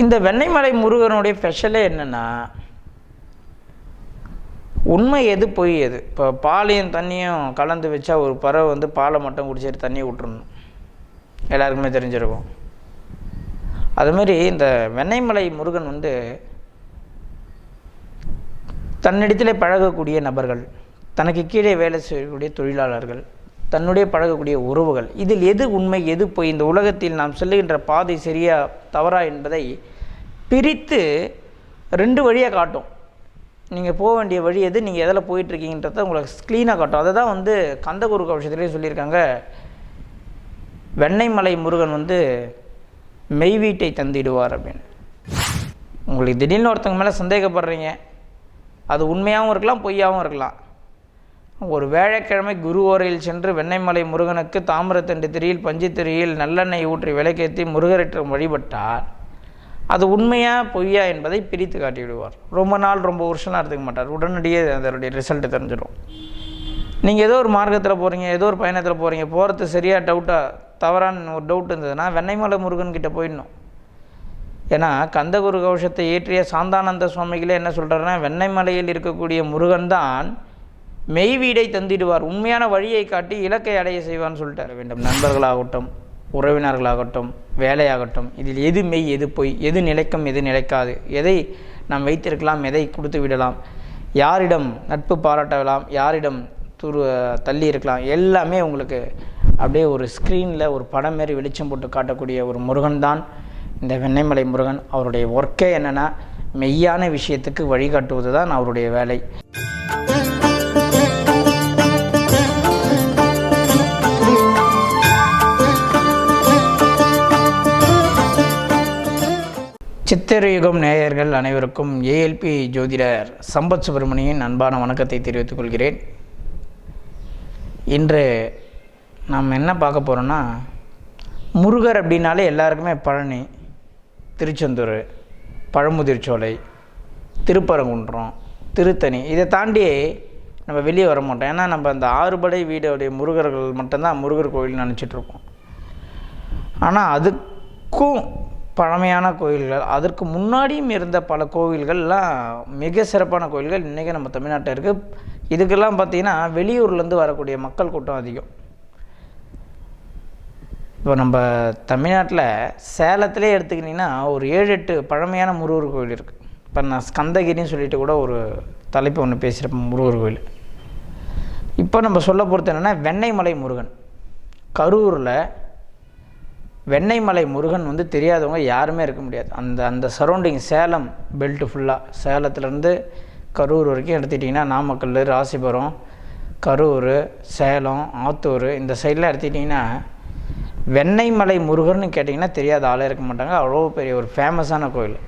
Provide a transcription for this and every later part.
இந்த வெண்ணைமலை முருகனுடைய ஸ்பெஷலே என்னென்னா உண்மை எது பொய் எது? இப்போ பாலையும் தண்ணியும் கலந்து வச்சா ஒரு பறவை வந்து பாலை மட்டும் குடிச்சிட்டு தண்ணியை விட்டுருணும் எல்லாருக்குமே தெரிஞ்சிருக்கும். அதுமாரி இந்த வெண்ணெய்மலை முருகன் வந்து தன்னிடத்திலே பழகக்கூடிய நபர்கள் தனக்கு கீழே வேலை செய்யக்கூடிய தொழிலாளர்கள் தன்னுடைய பழகக்கூடிய உறவுகள் இதில் எது உண்மை எது பொய்? இந்த உலகத்தில் நாம் செல்லுகின்ற பாதை சரியாக தவறா என்பதை பிரித்து ரெண்டு வழியாக காட்டும். நீங்கள் போக வேண்டிய வழி எது? நீங்கள் எதில் போயிட்டுருக்கீங்கன்றத உங்களுக்கு க்ளீனாக காட்டும். அதை தான் வந்து கந்தகுரு கவசத்துலேயே சொல்லியிருக்காங்க. வெண்ணெய்மலை முருகன் வந்து மெய்வீட்டை தந்திடுவார் அப்படின்னு. உங்களுக்கு திடீர்னு ஒருத்தவங்க மேலே சந்தேகப்படுறீங்க. அது உண்மையாகவும் இருக்கலாம் பொய்யாகவும் இருக்கலாம். ஒரு வேழக்கிழமை குருவோரையில் சென்று வெண்ணெய்மலை முருகனுக்கு தாமிரத்தண்டு திரியில் பஞ்சுத்திரியில் நல்லெண்ணெய் ஊற்றி விளக்கேற்றி முருகரற்றம் வழிபட்டார். அது உண்மையா பொய்யா என்பதை பிரித்து காட்டி விடுவார் ரொம்ப நாள் ரொம்ப வருஷம்லாம் எடுத்துக்க மாட்டார். உடனடியே அதனுடைய ரிசல்ட்டு தெரிஞ்சிடும். நீங்கள் ஏதோ ஒரு மார்க்கத்தில் போகிறீங்க ஏதோ ஒரு பயணத்தில் போகிறீங்க போகிறது சரியாக டவுட்டாக தவறான ஒரு டவுட் இருந்ததுன்னா வெண்ணெய்மலை முருகன்கிட்ட போயிடணும். ஏன்னா கந்தகுரு கவசத்தை ஏற்றிய சாந்தானந்த சுவாமிகளே என்ன சொல்கிறாருன்னா வெண்ணெய்மலையில் இருக்கக்கூடிய முருகன் தான் மெய்வீடை தந்திடுவார். உண்மையான வழியை காட்டி இலக்கை அடைய செய்வான்னு சொல்லிட்டார். வேண்டும். நண்பர்களாகட்டும் உறவினர்களாகட்டும் வேலையாகட்டும் இதில் எது மெய் எது பொய் எது நிலைக்கும் எது நிலைக்காது எதை நாம் வைத்திருக்கலாம் எதை கொடுத்து விடலாம் யாரிடம் நட்பு பாராட்டலாம் யாரிடம் துரு தள்ளி இருக்கலாம் எல்லாமே உங்களுக்கு அப்படியே ஒரு ஸ்க்ரீனில் ஒரு படம் மாரி வெளிச்சம் போட்டு காட்டக்கூடிய ஒரு முருகன் தான் இந்த வெண்ணைமலை முருகன். அவருடைய ஒர்க்கே என்னென்னா மெய்யான விஷயத்துக்கு வழிகாட்டுவது தான் அவருடைய வேலை. சித்திரயுகம் நேயர்கள் அனைவருக்கும் ஏஎல்பி ஜோதிடர் சம்பத் சுப்பிரமணியின் அன்பான வணக்கத்தை தெரிவித்துக் கொள்கிறேன். இன்று நாம் என்ன பார்க்க போகிறோன்னா முருகர் அப்படின்னாலே எல்லாருக்குமே பழனி திருச்செந்தூர் பழமுதிர்ச்சோலை திருப்பரங்குன்றம் திருத்தணி. இதை தாண்டி நம்ம வெளியே வர மாட்டோம். ஏன்னா நம்ம அந்த ஆறுபடை வீடுடைய முருகர்கள் மட்டும்தான் முருகர் கோயில் நினச்சிட்ருக்கோம் ஆனால் அதுக்கும் பழமையான கோயில்கள். அதற்கு முன்னாடியும் இருந்த பல கோவில்கள்லாம் மிக சிறப்பான கோயில்கள் இன்றைக்கி நம்ம தமிழ்நாட்டில் இருக்குது இதுக்கெல்லாம் பார்த்திங்கன்னா வெளியூர்லேருந்து வரக்கூடிய மக்கள் கூட்டம் அதிகம். இப்போ நம்ம தமிழ்நாட்டில் சேலத்திலே எடுத்துக்கிட்டிங்கன்னா ஒரு ஏழு எட்டு பழமையான முருகர் கோயில் இருக்குது இப்போ நான் ஸ்கந்தகிரின்னு சொல்லிட்டு கூட ஒரு தலைப்பு ஒன்று பேசியிருப்பேன் முருகர் கோயில். இப்போ நம்ம சொல்ல பொறுத்து என்னென்னா வெண்ணெய்மலை முருகன். கரூரில் வெண்ணெய்மலை முருகன் வந்து தெரியாதவங்க யாருமே இருக்க முடியாது. அந்த அந்த சரௌண்டிங் சேலம் பெல்ட்டு ஃபுல்லாக சேலத்துலேருந்து கரூர் வரைக்கும் எடுத்துட்டிங்கன்னா நாமக்கல் ராசிபுரம் கரூர் சேலம் ஆத்தூர் இந்த சைடெலாம் எடுத்துக்கிட்டிங்கன்னா வெண்ணெய்மலை முருகன் கேட்டிங்கன்னா தெரியாத ஆளே இருக்க மாட்டாங்க. அவ்வளோ பெரிய ஒரு ஃபேமஸான கோயில்.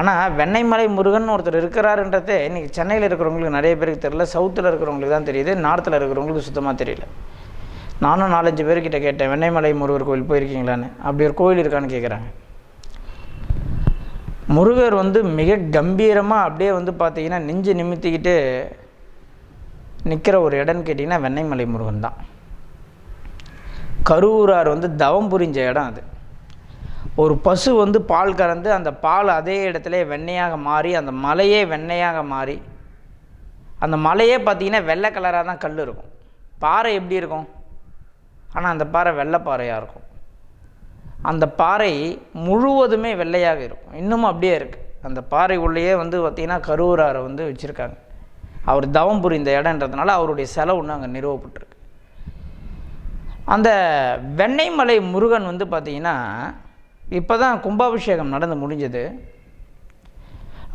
ஆனால் வெண்ணெய்மலை முருகன் ஒருத்தர் இருக்கிறாருன்றதே இன்றைக்கி சென்னையில் இருக்கிறவங்களுக்கு நிறைய பேருக்கு தெரியல சவுத்தில் இருக்கிறவங்களுக்கு தான் தெரியுது நார்த்தில் இருக்கிறவங்களுக்கு சுத்தமாக தெரியல. நானும் நாலஞ்சு பேர்கிட்ட கேட்டேன் வெண்ணெய்மலை முருகர் கோயில் போயிருக்கீங்களான்னு? அப்படி ஒரு கோயில் இருக்கான்னு கேட்குறாங்க முருகர் வந்து மிக கம்பீரமாக அப்படியே வந்து பார்த்தீங்கன்னா நெஞ்சு நிமித்திக்கிட்டு நிற்கிற ஒரு இடம்னு கேட்டிங்கன்னா வெண்ணெய்மலை முருகன் தான். கருவூரார் வந்து தவம் புரிஞ்ச இடம் அது. ஒரு பசு வந்து பால் கறந்து அந்த பால் அதே இடத்துல வெண்ணையாக மாறி அந்த மலையே வெண்ணையாக மாறி அந்த மலையே பார்த்திங்கன்னா வெள்ளை கலராக தான் கல் இருக்கும். பாறை எப்படி இருக்கும்? ஆனால் அந்த பாறை வெள்ளைப்பாறையாக இருக்கும். அந்த பாறை முழுவதுமே வெள்ளையாக இருக்கும். இன்னமும் அப்படியே இருக்குது அந்த பாறை உள்ளேயே வந்து பார்த்திங்கன்னா கருவூராரை வந்து வச்சுருக்காங்க. அவர் தவம் புரிந்த இடன்றதுனால அவருடைய செலவு ஒன்று அங்கே நிறுவப்பட்டிருக்கு. அந்த வெண்ணெய்மலை முருகன் வந்து பார்த்திங்கன்னா இப்போ தான் கும்பாபிஷேகம் நடந்து முடிஞ்சது.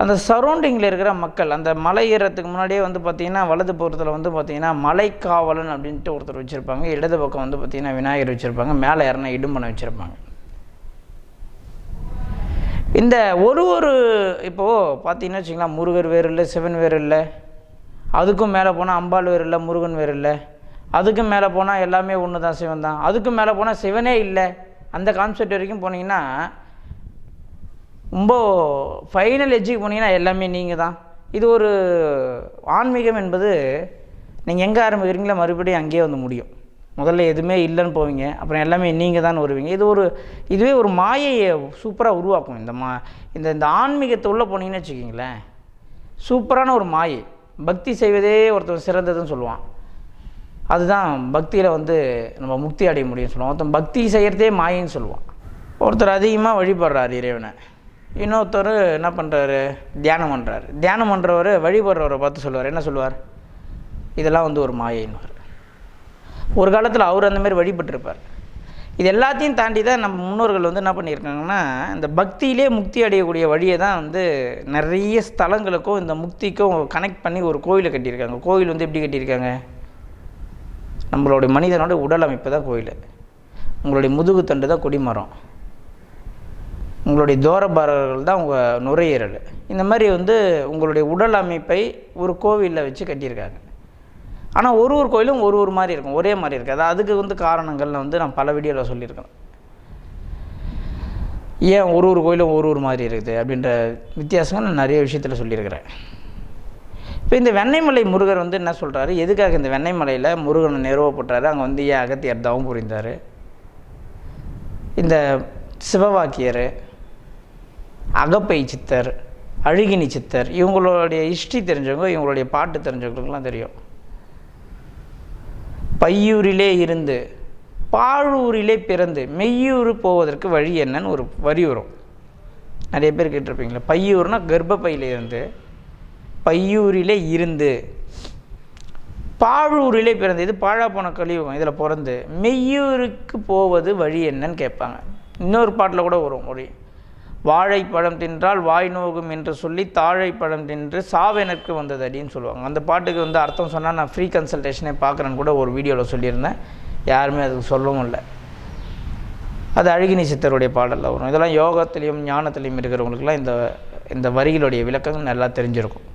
அந்த சரௌண்டிங்கில் இருக்கிற மக்கள் அந்த மலை ஏறத்துக்கு முன்னாடியே வந்து பார்த்திங்கன்னா வலது புறத்தில் வந்து பார்த்திங்கன்னா மலைக்காவலன் அப்படின்ட்டு ஒருத்தர் வச்சுருப்பாங்க. இடது பக்கம் வந்து பார்த்திங்கன்னா விநாயகர் வச்சுருப்பாங்க. மேலே இறன இடும்பனை வச்சுருப்பாங்க. இந்த ஒரு ஒரு இப்போது பார்த்தீங்கன்னா வச்சுங்களா முருகர் வேறு இல்லை சிவன் வேறு இல்லை. அதுக்கும் மேலே போனால் அம்பாள் வேறு இல்லை முருகன் வேறு இல்லை. அதுக்கும் மேலே போனால் எல்லாமே ஒன்று தான் சிவன் தான் அதுக்கும் மேலே போனால் சிவனே இல்லை. அந்த கான்செப்ட் வரைக்கும் போனீங்கன்னா ரொம்ப ஃபைனல் எஜ்ஜுக்கு போனீங்கன்னா எல்லாமே நீங்கள் தான் இது ஒரு ஆன்மீகம் என்பது நீங்கள் எங்கே ஆரம்பிக்கிறீங்களோ மறுபடியும் அங்கேயே வந்து முடியும். முதல்ல எதுவுமே இல்லைன்னு போவீங்க அப்புறம் எல்லாமே நீங்கள் தான் வருவீங்க. இது ஒரு இதுவே ஒரு மாயையை சூப்பராக உருவாக்கும். இந்த மா இந்த இந்த ஆன்மீகத்தை உள்ளே போனீங்கன்னு வச்சுக்கிங்களேன் சூப்பரான ஒரு மாயை. பக்தி செய்வதே ஒருத்தர் சிறந்ததுன்னு சொல்லுவான். அதுதான் பக்தியில் வந்து நம்ம முக்தி அடைய முடியும்னு சொல்லுவோம் ஒருத்தன் பக்தி செய்கிறதே மாயின்னு சொல்லுவான். ஒருத்தர் அதிகமாக வழிபடுறார் இறைவனை. இன்னொருத்தர் என்ன பண்ணுறாரு தியானம் பண்ணுறாரு தியானம் பண்ணுறவர் வழிபடுறவரை பார்த்து சொல்லுவார். என்ன சொல்லுவார்? இதெல்லாம் வந்து ஒரு மாயின்வார் ஒரு காலத்தில் அவர் அந்தமாரி வழிபட்டிருப்பார். இது எல்லாத்தையும் தாண்டி தான் நம்ம முன்னோர்கள் வந்து என்ன பண்ணியிருக்காங்கன்னா இந்த பக்தியிலே முக்தி அடையக்கூடிய வழியை தான் வந்து நிறைய ஸ்தலங்களுக்கும் இந்த முக்திக்கும் கனெக்ட் பண்ணி ஒரு கோயிலை கட்டியிருக்காங்க. கோயில் வந்து எப்படி கட்டியிருக்காங்க? நம்மளுடைய மனிதனோட உடல் அமைப்பு தான் கோயில். உங்களுடைய முதுகு தண்டு தான் கொடிமரம். உங்களுடைய தோரபாரர்கள் தான் உங்கள் நுரையீரல். இந்த மாதிரி வந்து உங்களுடைய உடல் அமைப்பை ஒரு கோவிலில் வச்சு கட்டியிருக்காங்க. ஆனால் ஒரு ஒரு கோயிலும் ஒரு ஒரு மாதிரி இருக்கும் ஒரே மாதிரி இருக்காது அதுக்கு வந்து காரணங்கள்ல வந்து நான் பல வீடியோவில் சொல்லியிருக்கேன். ஏன் ஒரு ஒரு கோயிலும் ஒரு ஒரு மாதிரி இருக்குது அப்படின்ற வித்தியாசங்கள் நான் நிறைய விஷயத்தில் சொல்லியிருக்கிறேன். இப்போ இந்த வெண்ணைமலை முருகர் வந்து என்ன சொல்கிறாரு எதுக்காக இந்த வெண்ணைமலையில் முருகனை நிறுவப்பட்டாரு அங்கே வந்து ஏன் அகத்தியர் தவம் புரிந்தார்? இந்த சிவவாக்கியர் அகப்பை சித்தர் அழுகினி சித்தர் இவங்களுடைய ஹிஸ்ட்ரி தெரிஞ்சவங்க இவங்களுடைய பாட்டு தெரிஞ்சவங்களுக்குலாம் தெரியும். பையூரிலே இருந்து பாழூரிலே பிறந்து மெய்யூர் போவதற்கு வழி என்னன்னு ஒரு வரி வரும். நிறைய பேர் கேட்டிருப்பீங்களா பையூர்னா கர்ப்பப்பையில இருந்து பையூரிலே இருந்து பாழூரிலே பிறந்து இது பாழா போன கழிவுகம் இதில் பிறந்து மெய்யூருக்கு போவது வழி என்னன்னு கேட்பாங்க. இன்னொரு பாட்டில் கூட வரும் மொழி வாழைப்பழம் தின்றால் வாய் நோகும் என்று சொல்லி தாழைப்பழம் தின்று சாவினருக்கு வந்தது அப்படின்னு சொல்லுவாங்க. அந்த பாட்டுக்கு வந்து அர்த்தம் சொன்னால் நான் ஃப்ரீ கன்சல்டேஷனே பார்க்குறேன்னு கூட ஒரு வீடியோவில் சொல்லியிருந்தேன். யாருமே அதுக்கு சொல்லவும் இல்லை. அது அழகினி சித்தருடைய பாடலில் வரும். இதெல்லாம் யோகத்திலையும் ஞானத்திலையும் இருக்கிறவங்களுக்குலாம் இந்த இந்த வரிகளுடைய விளக்கங்கள் நல்லா தெரிஞ்சிருக்கும்.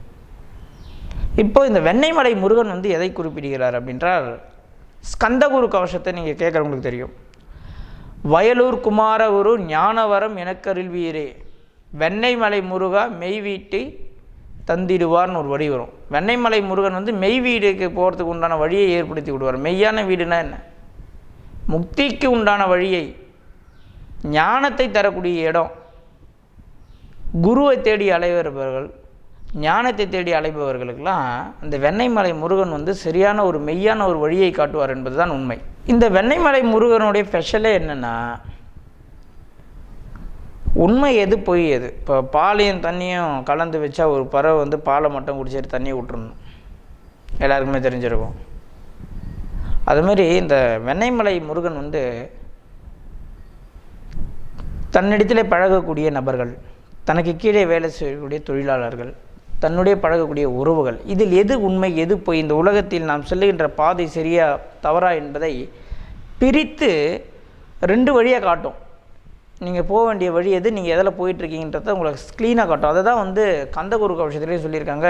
இப்போ இந்த வெண்ணெய்மலை முருகன் வந்து எதை குறிப்பிடுகிறார் அப்படின்றால் ஸ்கந்தகுரு கவசத்தை நீங்கள் கேட்குறவங்களுக்கு தெரியும். வயலூர் குமாரகுரு ஞானவரம் எனக்கருள்வீரே. வெண்ணெய்மலை முருகா மெய் வீட்டை தந்திடுவார்னு ஒரு வழி வரும். வெண்ணெய்மலை முருகன் வந்து மெய் வீடுக்கு போகிறதுக்கு உண்டான வழியை ஏற்படுத்தி விடுவார். மெய்யான வீடுனா என்ன? முக்திக்கு உண்டான வழியை ஞானத்தை தரக்கூடிய இடம். குருவை தேடி அலைவருபவர்கள் ஞானத்தை தேடி அலைபவர்களுக்கெல்லாம் அந்த வெண்ணெய்மலை முருகன் வந்து சரியான ஒரு மெய்யான ஒரு வழியை காட்டுவார் என்பதுதான் உண்மை. இந்த வெண்ணைமலை முருகனுடைய ஸ்பெஷலே என்னென்னா உண்மை எது பொய் எது? இப்போ பாலையும் தண்ணியும் கலந்து வச்சா ஒரு பறவை வந்து பாலை மட்டும் குடிச்சிட்டு தண்ணியை விட்டுறணும். எல்லாருக்குமே தெரிஞ்சிருக்கும். அதுமாரி இந்த வெண்ணைமலை முருகன் வந்து தன்னிடத்திலே பழகக்கூடிய நபர்கள் தனக்கு கீழே வேலை செய்யக்கூடிய தொழிலாளர்கள் தன்னுடைய பழகக்கூடிய உறவுகள். இதில் எது உண்மை எது பொய்? இந்த உலகத்தில் நாம் செல்லுகின்ற பாதை சரியா தவறா என்பதை பிரித்து ரெண்டு வழியாக காட்டும். நீங்கள் போக வேண்டிய வழி எது? நீங்கள் எதில் போயிட்டுருக்கீங்கன்றத உங்களுக்கு க்ளீனாக காட்டும். அதை தான் வந்து கந்தகுரு கவசத்துலேயே சொல்லியிருக்காங்க.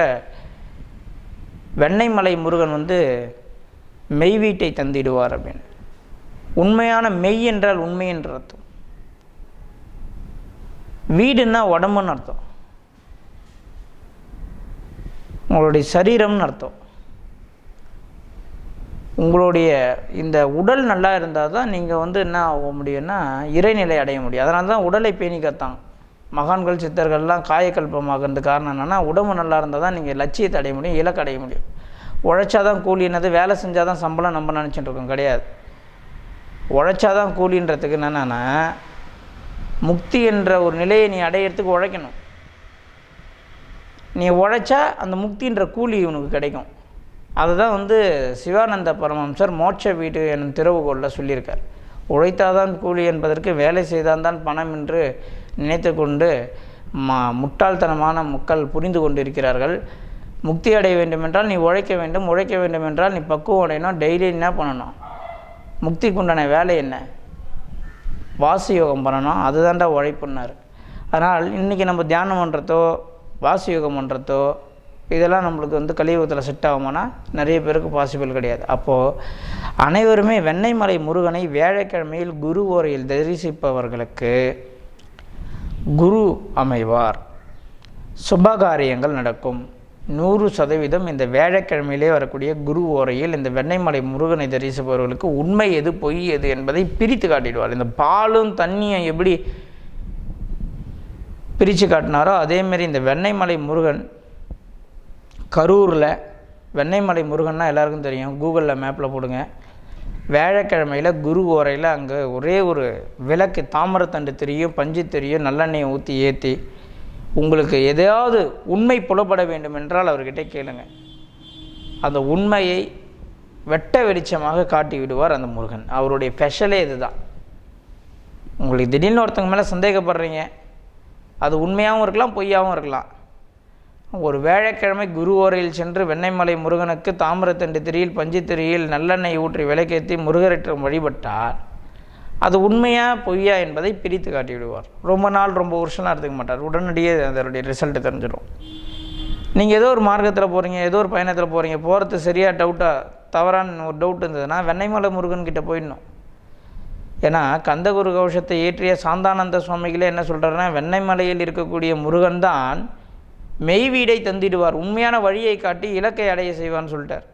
வெண்ணெய்மலை முருகன் வந்து மெய் வீட்டை தந்திடுவார் அப்படின்னு. உண்மையான மெய் என்றால் உண்மை என்ற அர்த்தம். வீடுன்னா உடம்புன்னு அர்த்தம். உங்களுடைய சரீரம்னு அர்த்தம். உங்களுடைய இந்த உடல் நல்லா இருந்தால் தான் நீங்கள் வந்து என்ன ஆக முடியும்னா இறைநிலை அடைய முடியும். அதனால தான் உடலை பேணி மகான்கள் சித்தர்கள்லாம் காயக்கல்பமாகிறது காரணம் என்னென்னா உடம்பு நல்லா இருந்தால் தான் நீங்கள் லட்சியத்தை அடைய முடியும் இலக்கு அடைய முடியும். உழைச்சாதான் கூலி என்னது வேலை செஞ்சால் தான் சம்பளம் நம்ம நினச்சிட்டு இருக்கோம் கிடையாது. உழைச்சாதான் கூலின்றதுக்கு என்னென்னா முக்தி என்ற ஒரு நிலையை நீ அடையிறதுக்கு உழைக்கணும். நீ உழைச்சா அந்த முக்தின்ற கூலி உனக்கு கிடைக்கும். அதுதான் வந்து சிவானந்த பரமம்சர் மோட்ச வீடு எனும் திறவுகோளில் சொல்லியிருக்கார். உழைத்தாதான் கூலி என்பதற்கு வேலை செய்தால்தான் பணம் என்று நினைத்து கொண்டு மா முட்டாள்தனமான மக்கள் புரிந்து கொண்டிருக்கிறார்கள். முக்தி அடைய வேண்டுமென்றால் நீ உழைக்க வேண்டும். உழைக்க வேண்டுமென்றால் நீ பக்குவம் அடையணும். டெய்லி என்ன பண்ணணும்? முக்திக்கு உண்டான வேலை என்ன? வாசி யோகம் பண்ணணும். அதுதான்டா உழைப்புன்னார். அதனால் இன்றைக்கி நம்ம தியானம் பண்ணுறதோ வாசயோகம் பண்ணுறதோ இதெல்லாம் நம்மளுக்கு வந்து கலியுகத்தில் செட் ஆகுமானா நிறைய பேருக்கு பாசிபிள் கிடையாது. அப்போது அனைவருமே வெண்ணெய்மலை முருகனை வியாழக்கிழமையில் குரு ஓரையில் தரிசிப்பவர்களுக்கு குரு அமைவார். சுபகாரியங்கள் நடக்கும். நூறு சதவீதம் இந்த வேழக்கிழமையிலே வரக்கூடிய குரு ஓரையில் இந்த வெண்ணெய்மலை முருகனை தரிசிப்பவர்களுக்கு உண்மை எது பொய் எது என்பதை பிரித்து காட்டிடுவார். இந்த பாலும் தண்ணியும் எப்படி பிரித்து காட்டினாரோ அதேமாரி இந்த வெண்ணெய்மலை முருகன் கரூரில் வெண்ணெய்மலை முருகன்னா எல்லாருக்கும் தெரியும். கூகுளில் மேப்பில் போடுங்க. வேழக்கிழமையில் குரு ஓரையில் அங்கே ஒரே ஒரு விளக்கு தாமரத்தண்டு தெரியும் பஞ்சு தெரியும் நல்லெண்ணெயை ஊற்றி ஏற்றி உங்களுக்கு எதையாவது உண்மை புலப்பட வேண்டும் என்றால் அவர்கிட்ட கேளுங்க. அந்த உண்மையை வெட்ட வெளிச்சமாக காட்டி விடுவார் அந்த முருகன். அவருடைய ஸ்பெஷலே இதுதான். உங்களுக்கு திடீர்னு ஒருத்தங்க மேலே சந்தேகப்படுறீங்க அது உண்மையாகவும் இருக்கலாம் பொய்யாகவும் இருக்கலாம். ஒரு வேழக்கிழமை குரு ஓரையில் சென்று வெண்ணெய்மலை முருகனுக்கு தாமிரத்தண்டு திரியில் பஞ்சு திரியில் நல்லெண்ணெய் ஊற்றி விளக்கேற்றி முருகரற்றம் வழிபட்டார். அது உண்மையா பொய்யா என்பதை பிரித்து காட்டி விடுவார். ரொம்ப நாள் ரொம்ப வருஷம்லாம் எடுத்துக்க மாட்டார். உடனடியே அதனுடைய ரிசல்ட்டு தெரிஞ்சிடும். நீங்கள் ஏதோ ஒரு மார்க்கத்தில் போகிறீங்க ஏதோ ஒரு பயணத்தில் போகிறீங்க போகிறது சரியாக டவுட்டாக தவறான ஒரு டவுட் இருந்ததுன்னா வெண்ணெய்மலை முருகன்கிட்ட போயிடணும். ஏன்னா கந்தகுரு கவசத்தை ஏற்றிய சாந்தானந்த சுவாமிகளே என்ன சொல்கிறாருன்னா வெண்ணைமலையில் இருக்கக்கூடிய முருகன் தான் மெய் வீடை தந்திடுவார். உண்மையான வழியை காட்டி இலக்கை அடைய செய்வான்னு சொல்லிட்டார்.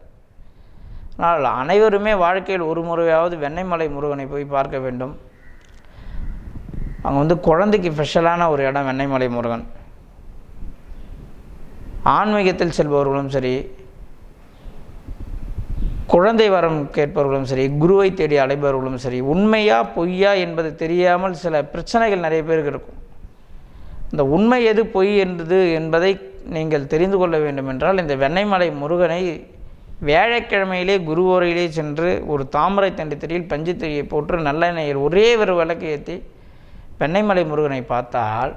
ஆனால் அனைவருமே வாழ்க்கையில் ஒரு முறையாவது வெண்ணெய்மலை முருகனை போய் பார்க்க வேண்டும். அங்கே வந்து குழந்தைக்கு ஸ்பெஷலான ஒரு இடம் வெண்ணெய்மலை முருகன். ஆன்மீகத்தில் செல்பவர்களும் சரி குழந்தை வரம் கேட்பவர்களும் சரி குருவை தேடி அலைபவர்களும் சரி உண்மையா பொய்யா என்பது தெரியாமல் சில பிரச்சனைகள் நிறைய பேருக்கு இருக்கும். இந்த உண்மை எது பொய் என்பது என்பதை நீங்கள் தெரிந்து கொள்ள வேண்டும் என்றால் இந்த வெண்ணெய்மலை முருகனை வியாழக்கிழமையிலே குருவோரையிலே சென்று ஒரு தாமரை தண்டு திரியில் பஞ்சு போட்டு நல்லெண்ணெயில் ஒரே ஒரு விளக்கு ஏற்றி வெண்ணெய்மலை முருகனை பார்த்தால்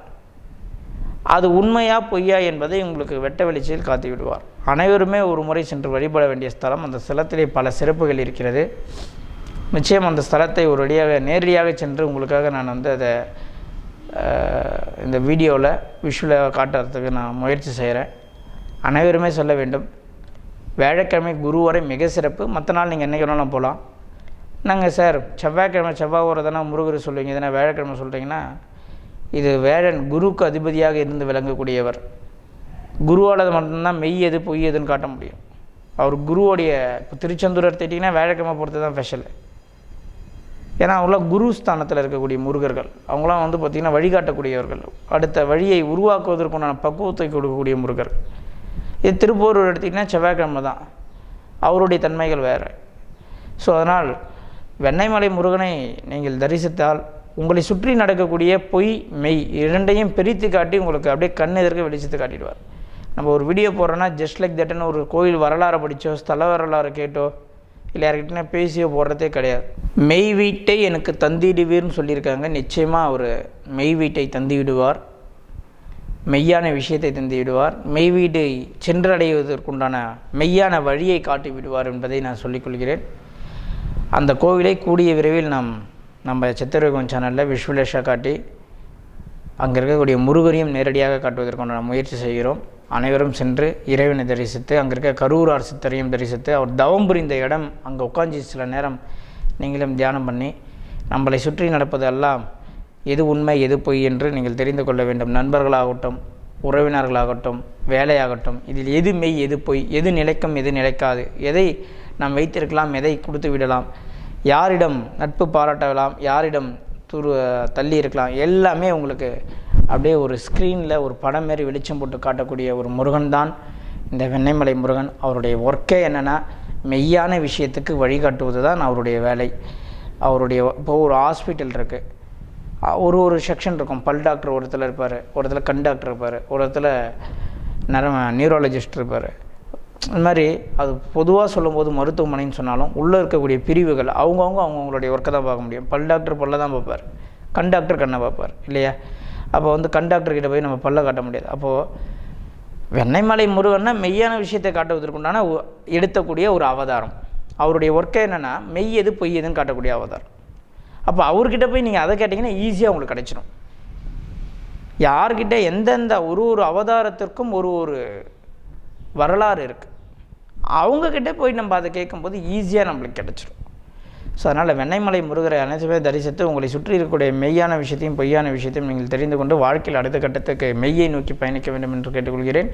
அது உண்மையா பொய்யா என்பதை உங்களுக்கு வெட்ட வெளிச்சையில் காத்தி விடுவார் அனைவருமே ஒரு முறை சென்று வழிபட வேண்டிய ஸ்தலம் அந்த ஸ்தலத்திலே பல சிறப்புகள் இருக்கிறது. நிச்சயம் அந்த ஸ்தலத்தை ஒரு வழியாக நேரடியாக சென்று உங்களுக்காக நான் வந்து அதை இந்த வீடியோவில் விஷுவலாக காட்டுறதுக்கு நான் முயற்சி செய்கிறேன் அனைவருமே சொல்ல வேண்டும். வியாழக்கிழமை குரு வரை மிக சிறப்பு. மற்ற நாள் நீங்கள் என்றைக்கு வேணாலும் போகலாம் நாங்கள் சார்? செவ்வாய்க்கிழமை செவ்வாய் ஒரு தானே முருகர் சொல்லுவீங்க. இதனால் வியாழக்கிழமை சொல்கிறீங்கன்னா இது வேழன் குருக்கு அதிபதியாக இருந்து விளங்கக்கூடியவர். குருவால் மட்டும்தான் மெய் எது பொய் எதுன்னு காட்ட முடியும். அவர் குருவோடைய இப்போ திருச்செந்தூர் எடுத்துக்கிட்டிங்கன்னா வியாழக்கிழமை பொறுத்து தான் ஸ்பெஷலு. ஏன்னா அவங்களாம் குரு ஸ்தானத்தில் இருக்கக்கூடிய முருகர்கள். அவங்களாம் வந்து பார்த்திங்கன்னா வழிகாட்டக்கூடியவர்கள். அடுத்த வழியை உருவாக்குவதற்குண்டான பக்குவத்தை கொடுக்கக்கூடிய முருகர். இது திருப்பூர் எடுத்திங்கன்னா செவ்வாய்க்கிழமை தான் அவருடைய தன்மைகள் வேறு. ஸோ அதனால் வெண்ணெய்மலை முருகனை நீங்கள் தரிசித்தால் உங்களை சுற்றி நடக்கக்கூடிய பொய் மெய் இரண்டையும் பிரித்து காட்டி உங்களுக்கு அப்படியே கண் எதிர்க்க வெளிச்சத்தை காட்டிடுவார். நம்ம ஒரு வீடியோ போடுறோன்னா ஜஸ்ட் லைக் தட்னு ஒரு கோயில் வரலாறு படித்தோ ஸ்தல வரலாறு கேட்டோ இல்லை யார்கிட்டனா பேசியோ போடுறதே கிடையாது. மெய் வீட்டை எனக்கு தந்திடுவீர்னு சொல்லியிருக்காங்க. நிச்சயமாக அவர் மெய் வீட்டை தந்து விடுவார் மெய்யான விஷயத்தை தந்து விடுவார் மெய் வீடு சென்றடைவதற்குண்டான மெய்யான வழியை காட்டி விடுவார் என்பதை நான் சொல்லிக்கொள்கிறேன் அந்த கோவிலை கூடிய விரைவில் நாம் நம்ம சித்திரகம் சேனலில் விஷுவலேஷாக காட்டி அங்கே இருக்கக்கூடிய முருகரையும் நேரடியாக காட்டுவதற்கான முயற்சி செய்கிறோம். அனைவரும் சென்று இறைவனை தரிசித்து அங்கே இருக்க கரூரார் சித்தரையும் தரிசித்து அவர் தவம் புரிந்த இடம் அங்கே உட்காந்து சில நேரம் நீங்களும் தியானம் பண்ணி நம்மளை சுற்றி நடப்பதெல்லாம் எது உண்மை எது பொய் என்று நீங்கள் தெரிந்து கொள்ள வேண்டும். நண்பர்களாகட்டும் உறவினர்களாகட்டும் வேலையாகட்டும் இதில் எது மெய் எது பொய் எது நிலைக்கும் எது நிலைக்காது எதை நாம் வைத்திருக்கலாம் எதை கொடுத்து விடலாம் யாரிடம் நட்பு பாராட்டலாம் யாரிடம் துரு தள்ளி இருக்கலாம் எல்லாமே உங்களுக்கு அப்படியே ஒரு ஸ்க்ரீனில் ஒரு படம் மாரி வெளிச்சம் போட்டு காட்டக்கூடிய ஒரு முருகன் தான் இந்த வெண்ணெய்மலை முருகன். அவருடைய ஒர்க்கே என்னென்னா மெய்யான விஷயத்துக்கு வழிகாட்டுவது தான் அவருடைய வேலை. அவருடைய இப்போ ஒரு ஹாஸ்பிட்டல் இருக்குது ஒரு ஒரு செக்ஷன் இருக்கும். பல் டாக்டர் ஒரு இருப்பார் ஒரு இடத்துல கண் டாக்டர் இருப்பார் ஒரு இடத்துல நர இருப்பார். அது மாதிரி அது பொதுவாக சொல்லும்போது மருத்துவமனைன்னு சொன்னாலும் உள்ளே இருக்கக்கூடிய பிரிவுகள் அவங்கவுங்க அவங்கவுங்களுடைய ஒர்க்கை தான் பார்க்க முடியும். பல் டாக்டர் பல்ல தான் பார்ப்பார். கண் டாக்டர் கண்ணை பார்ப்பார் இல்லையா? அப்போ வந்து கண் டாக்டர்கிட்ட போய் நம்ம பல்ல காட்ட முடியாது. அப்போது வெண்ணைமலை முருகன்னா மெய்யான விஷயத்தை காட்டுவதற்குண்டான எடுத்தக்கூடிய ஒரு அவதாரம். அவருடைய ஒர்க்கே என்னென்னா மெய் எது பொய் எதுன்னு காட்டக்கூடிய அவதாரம். அப்போ அவர்கிட்ட போய் நீங்கள் அதை கேட்டிங்கன்னா ஈஸியாக உங்களுக்கு கிடைச்சிடும் யார்கிட்ட எந்தெந்த ஒரு ஒரு அவதாரத்திற்கும் ஒரு ஒரு வரலாறு இருக்குது அவங்கக்கிட்ட போய் நம்ம அதை கேட்கும்போது ஈஸியாக நம்மளுக்கு கிடச்சிடும் ஸோ அதனால் வெண்ணைமலை முருகரை அனைத்துமே தரிசித்து உங்களை சுற்றி இருக்கக்கூடிய மெய்யான விஷயத்தையும் பொய்யான விஷயத்தையும் நீங்கள் தெரிந்து கொண்டு வாழ்க்கையில் அடுத்த கட்டத்துக்கு மெய்யை நோக்கி பயணிக்க வேண்டும் என்று கேட்டுக்கொள்கிறேன்.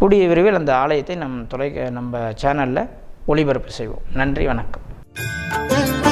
கூடிய விரைவில் அந்த ஆலயத்தை நம் தொலை நம்ம சேனலில் ஒளிபரப்பு செய்வோம். நன்றி வணக்கம்.